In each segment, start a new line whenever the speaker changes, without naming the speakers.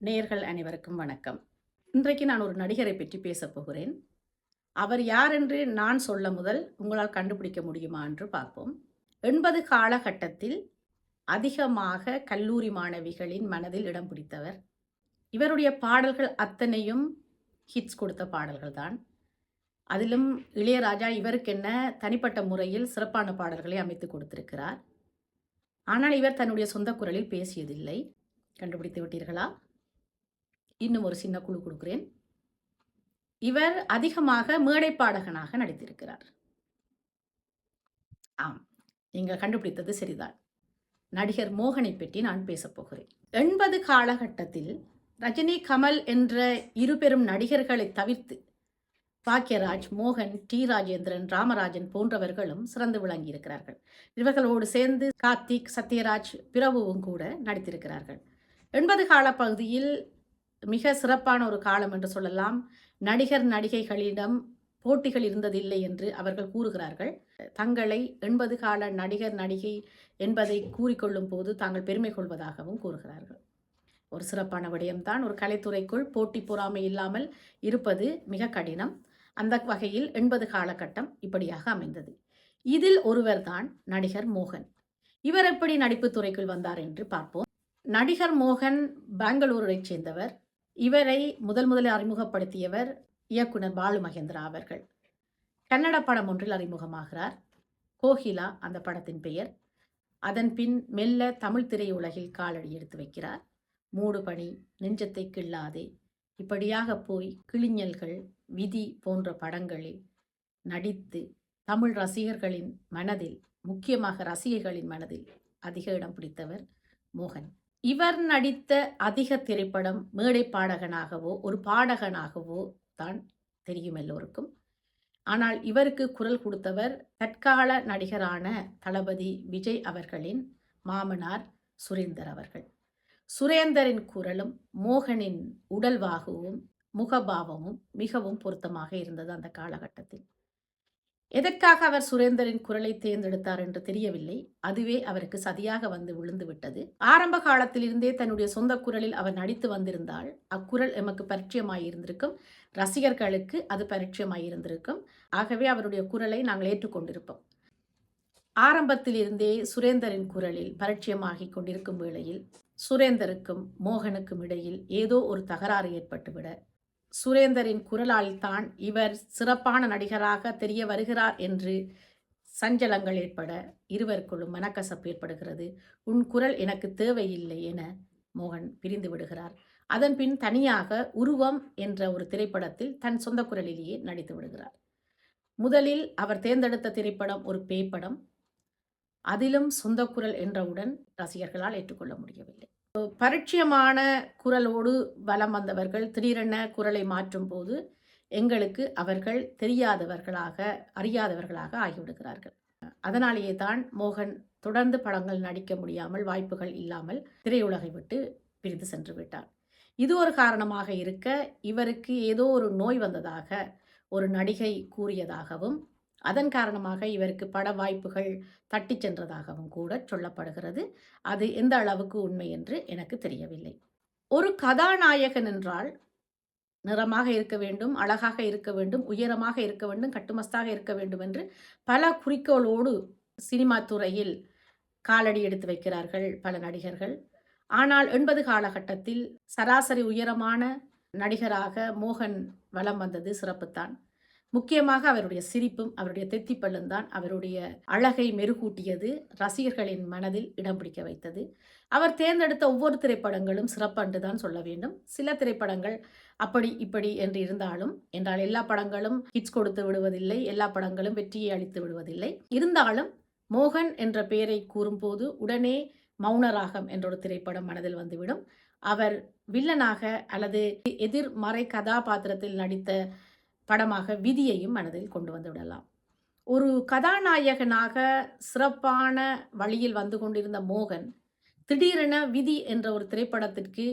நேயர்கள் அனைவருக்கும் வணக்கம். இன்றைக்கு நான் ஒரு நடிகரை பற்றி பேசப் போகிறேன். அவர் யார் என்று நான் சொல்ல முதல் உங்களால் கண்டுபிடிக்க முடியுமா என்று பார்ப்போம். எண்பது காலகட்டத்தில் அதிகமாக கல்லூரி மாணவிகளின் மனதில் இடம் பிடித்தவர். இவருடைய பாடல்கள் அத்தனையும் ஹிட்ஸ் கொடுத்த பாடல்கள் தான். அதிலும் இளையராஜா இவருக்கென்ன தனிப்பட்ட முறையில் சிறப்பான பாடல்களை அமைத்து கொடுத்திருக்கிறார். ஆனால் இவர் தன்னுடைய சொந்த குரலில் பேசியதில்லை. கண்டுபிடித்து விட்டீர்களா? இன்னும் ஒரு சின்ன குழு கொடுக்குறேன். இவர் அதிகமாக மேடை பாடகனாக நடித்திருக்கிறார். ஆம் நீங்கள் கண்டுபிடித்தது சரிதான். நடிகர் மோகனை பற்றி நான் பேசப் போகிறேன். எண்பது காலகட்டத்தில் ரஜினி கமல் என்ற இரு பெரும் நடிகர்களை தவிர்த்து பாக்யராஜ் மோகன் டி. ராஜேந்திரன் ராமராஜன் போன்றவர்களும் சிறந்து விளங்கியிருக்கிறார்கள். இவர்களோடு சேர்ந்து கார்த்திக் சத்யராஜ் பிரபுவும் கூட நடித்திருக்கிறார்கள். எண்பது கால பகுதியில் மிக சிறப்பான ஒரு காலம் என்று சொல்லலாம். நடிகர் நடிகைகளிடம் போட்டிகள் இருந்ததில்லை என்று அவர்கள் கூறுகிறார்கள். தங்களை எண்பது கால நடிகர் நடிகை என்பதை கூறிக்கொள்ளும் போது தாங்கள் பெருமை கொள்வதாகவும் கூறுகிறார்கள். ஒரு சிறப்பான விடயம்தான் ஒரு கலைத்துறைக்குள் போட்டி பொறாமை இல்லாமல் இருப்பது மிக கடினம். அந்த வகையில் எண்பது காலகட்டம் இப்படியாக அமைந்தது. இதில் ஒருவர்தான் நடிகர் மோகன். இவர் எப்படி நடிப்பு துறைக்குள் வந்தார் என்று பார்ப்போம். நடிகர் மோகன் பெங்களூரை சேர்ந்தவர். இவரை முதல் முதலில் அறிமுகப்படுத்தியவர் இயக்குனர் பாலு மகேந்திரா அவர்கள். கன்னட படம் ஒன்றில் அறிமுகமாகிறார். கோகிலா அந்த படத்தின் பெயர். அதன் பின் மெல்ல தமிழ் திரையுலகில் காலடி எடுத்து வைக்கிறார். மூடுபணி நெஞ்சத்தை கிள்ளாதே இப்படியாக போய் கிளிஞல்கள் விதி போன்ற படங்களில் நடித்து தமிழ் ரசிகர்களின் மனதில் முக்கியமாக ரசிகர்களின் மனதில் அதிக இடம் பிடித்தவர் மோகன். இவர் நடித்த அதிக திரைப்படம் மேடை பாடகனாகவோ ஒரு பாடகனாகவோ தான் தெரியும் எல்லோருக்கும். ஆனால் இவருக்கு குரல் கொடுத்தவர் தற்கால நடிகரான தளபதி விஜய் அவர்களின் மாமனார் சுரேந்தர் அவர்கள். சுரேந்தரின் குரலும் மோகனின் உடல்வாகவும் முகபாவமும் மிகவும் பொருத்தமாக இருந்தது அந்த காலகட்டத்தில். எதற்காக அவர் சுரேந்தரின் குரலை தேர்ந்தெடுத்தார் என்று தெரியவில்லை. அதுவே அவருக்கு சதியாக வந்து விழுந்து விட்டது ஆரம்ப காலத்திலிருந்தே தன்னுடைய சொந்த குரலில் அவர் நடித்து வந்திருந்தால் அக்குரல் எமக்கு பரிச்சயமாயிருந்திருக்கும் ரசிகர்களுக்கு அது பரிச்சயமாயிருந்திருக்கும் ஆகவே அவருடைய குரலை நாங்கள் ஏற்றுக்கொண்டிருப்போம். ஆரம்பத்திலிருந்தே சுரேந்தரின் குரலில் பரிச்சயமாகிக் கொண்டிருக்கும் வேளையில் சுரேந்தருக்கும் மோகனுக்கும் இடையில் ஏதோ ஒரு தகராறு ஏற்பட்டுவிட சுரேந்தரின் குரலால் தான் இவர் சிறப்பான நடிகராக தெரிய வருகிறார் என்று சஞ்சலங்கள் ஏற்பட இருவருக்குள்ளும் மனக்கசப்பு ஏற்படுகிறது. உன் குரல் எனக்கு தேவையில்லை என மோகன் பிரிந்து விடுகிறார். அதன் பின் தனியாக உருவம் என்ற ஒரு திரைப்படத்தில் தன் சொந்த குரலிலேயே நடித்து விடுகிறார். முதலில் அவர் தேர்ந்தெடுத்த திரைப்படம் ஒரு பேய்ப்படம். அதிலும் சொந்த குரல் என்றவுடன் ரசிகர்களால் ஏற்றுக்கொள்ள முடியவில்லை. பரிட்சயமான குரலோடு வலம் வந்தவர்கள் திடீரென குரலை மாற்றும் போது எங்களுக்கு அவர்கள் தெரியாதவர்களாக அறியாதவர்களாக ஆகிவிடுகிறார்கள். அதனாலேயே தான் மோகன் தொடர்ந்து படங்கள் நடிக்க முடியாமல் வாய்ப்புகள் இல்லாமல் திரையுலகை விட்டு பிரிந்து சென்று விட்டார். இது ஒரு காரணமாக இருக்க இவருக்கு ஏதோ ஒரு நோய் வந்ததாக ஒரு நடிகை கூறியதாகவும் அதன் காரணமாக இவருக்கு பட வாய்ப்புகள் தட்டி சென்றதாகவும் கூட சொல்லப்படுகிறது. அது எந்த அளவுக்கு உண்மை என்று எனக்கு தெரியவில்லை. ஒரு கதாநாயகன் என்றால் நிறமாக இருக்க வேண்டும் அழகாக இருக்க வேண்டும் உயரமாக இருக்க வேண்டும் கட்டுமஸ்தாக இருக்க வேண்டும் என்று பல குறிக்கோளோடு சினிமா துறையில் காலடி எடுத்து வைக்கிறார்கள் பல நடிகர்கள். ஆனால் எண்பது காலகட்டத்தில் சராசரி உயரமான நடிகராக மோகன் வலம் வந்தது சிறப்புத்தான். முக்கியமாக அவருடைய சிரிப்பும் அவருடைய தெத்திப்பல்லும் தான் அவருடைய அழகை மெருகூட்டியது ரசிகர்களின் மனதில் இடம் பிடிக்க வைத்தது. அவர் தேர்ந்தெடுத்த ஒவ்வொரு திரைப்படங்களும் சிறப்பன்று தான் சொல்ல வேண்டும். சில திரைப்படங்கள் அப்படி இப்படி என்று இருந்தாலும் என்றால் எல்லா படங்களும் ஹிட்ஸ் கொடுத்து விடுவதில்லை எல்லா படங்களும் வெற்றியை அளித்து விடுவதில்லை. இருந்தாலும் மோகன் என்ற பெயரை கூறும்போது உடனே மௌனராகம் என்ற ஒரு திரைப்படம் மனதில் வந்துவிடும். அவர் வில்லனாக அல்லது எதிர்மறை கதாபாத்திரத்தில் நடித்த படமாக விதியையும் மனதில் கொண்டு வந்து விடலாம். ஒரு கதாநாயகனாக சிறப்பான வழியில் வந்து கொண்டிருந்த மோகன் திடீரென விதி என்ற ஒரு திரைப்படத்திற்கு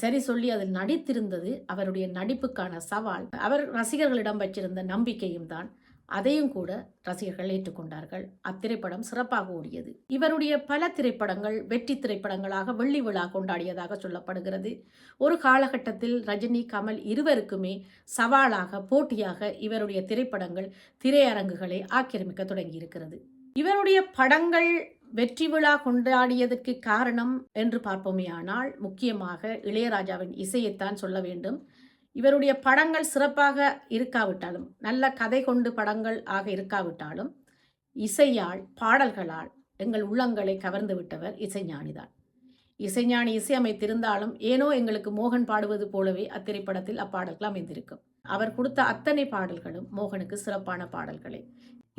சரி சொல்லி அதில் நடித்திருந்தது அவருடைய நடிப்புக்கான சவால். அவர் ரசிகர்களிடம் வச்சிருந்த நம்பிக்கையும் தான். அதையும் கூட ரசிகர்கள் ஏற்றுக்கொண்டார்கள். அத்திரைப்படம் சிறப்பாக ஓடியது. இவருடைய பல திரைப்படங்கள் வெற்றி திரைப்படங்களாக வெள்ளி விழா கொண்டாடியதாக சொல்லப்படுகிறது. ஒரு காலகட்டத்தில் ரஜினி கமல் இருவருக்குமே சவாலாக போட்டியாக இவருடைய திரைப்படங்கள் திரையரங்குகளை ஆக்கிரமிக்க தொடங்கியிருக்கிறது. இவருடைய படங்கள் வெற்றி விழா கொண்டாடியதற்கு காரணம் என்று பார்ப்போமே ஆனால் முக்கியமாக இளையராஜாவின் இசையைத்தான் சொல்ல வேண்டும். இவருடைய படங்கள் சிறப்பாக இருக்காவிட்டாலும் நல்ல கதை கொண்டு படங்கள் ஆக இருக்காவிட்டாலும் இசையால் பாடல்களால் எங்கள் உள்ளங்களை கவர்ந்து விட்டவர் இசைஞானிதான். இசைஞானி இசையமைத்திருந்தாலும் ஏனோ எங்களுக்கு மோகன் பாடுவது போலவே அத்திரைப்படத்தில் அப்பாடல்கள் அமைந்திருக்கும். அவர் கொடுத்த அத்தனை பாடல்களும் மோகனுக்கு சிறப்பான பாடல்களே.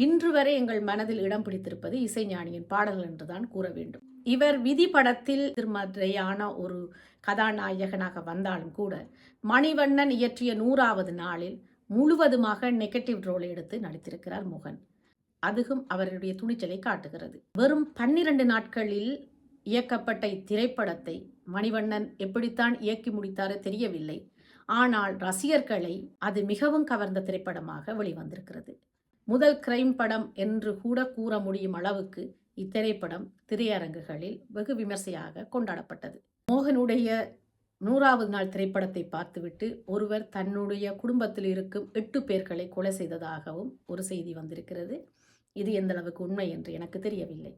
இன்று வரை எங்கள் மனதில் இடம் பிடித்திருப்பது இசைஞானியின் பாடல்கள் என்றுதான் கூற வேண்டும். இவர் விதி படத்தில் திருமதிரையான ஒரு கதாநாயகனாக வந்தாலும் கூட மணிவண்ணன் இயற்றிய நூறாவது நாளில் முழுவதுமாக நெகட்டிவ் ரோலை எடுத்து நடித்திருக்கிறார் மோகன். அதுவும் அவருடைய துணிச்சலை காட்டுகிறது. வெறும் பன்னிரண்டு நாட்களில் இயக்கப்பட்ட இத்திரைப்படத்தை மணிவண்ணன் எப்படித்தான் இயக்கி முடித்தாரோ தெரியவில்லை. ஆனால் ரசிகர்களை அது மிகவும் கவர்ந்த திரைப்படமாக வெளிவந்திருக்கிறது. முதல் கிரைம் படம் என்று கூட கூற முடியும் அளவுக்கு இத்திரைப்படம் திரையரங்குகளில் வெகு விமர்சையாக கொண்டாடப்பட்டது. மோகனுடைய நூறாவது நாள் திரைப்படத்தை பார்த்துவிட்டு ஒருவர் தன்னுடைய குடும்பத்தில் இருக்கும் எட்டு பேர்களை கொலை செய்ததாகவும் ஒரு செய்தி வந்திருக்கிறது. இது எந்த அளவுக்கு உண்மை என்று எனக்கு தெரியவில்லை.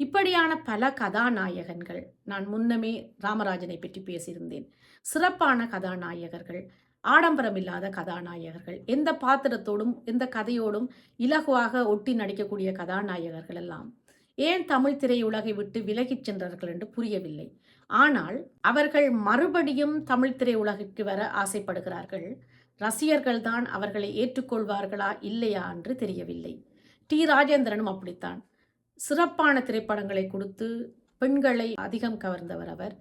இப்படியான பல கதாநாயகன்கள் நான் முன்னமே ராமராஜனை பற்றி பேசியிருந்தேன். சிறப்பான கதாநாயகர்கள் ஆடம்பரமில்லாத கதாநாயகர்கள் எந்த பாத்திரத்தோடும் எந்த கதையோடும் இலகுவாக ஒட்டி நடிக்கக்கூடிய கதாநாயகர்கள் எல்லாம் ஏன் தமிழ் திரையுலகை விட்டு விலகிச் சென்றார்கள் என்று புரியவில்லை. ஆனால் அவர்கள் மறுபடியும் தமிழ் திரையுலகிற்கு வர ஆசைப்படுகிறார்கள். ரசிகர்கள் தான் அவர்களை ஏற்றுக்கொள்வார்களா இல்லையா என்று தெரியவில்லை. டி. ராஜேந்திரனும் அப்படித்தான். சிறப்பான திரைப்படங்களை கொடுத்து பெண்களை அதிகம் கவர்ந்தவர் அவர்.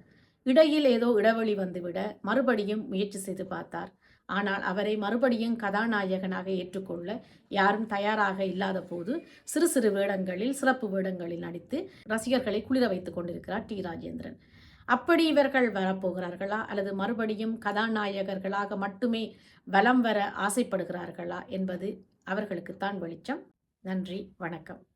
இடையில் ஏதோ இடைவெளி வந்துவிட மறுபடியும் முயற்சி செய்து பார்த்தார். ஆனால் அவரை மறுபடியும் கதாநாயகனாக ஏற்றுக்கொள்ள யாரும் தயாராக இல்லாத போது சிறு சிறு வேடங்களில் சிறப்பு வேடங்களில் நடித்து ரசிகர்களை குளிர வைத்துக் கொண்டிருக்கிறார் டி ராஜேந்திரன். அப்படி இவர்கள் வரப்போகிறார்களா? அல்லது மறுபடியும் கதாநாயகர்களாக மட்டுமே வலம் வர ஆசைப்படுகிறார்களா என்பது அவர்களுக்குத்தான் வெளிச்சம். நன்றி வணக்கம்.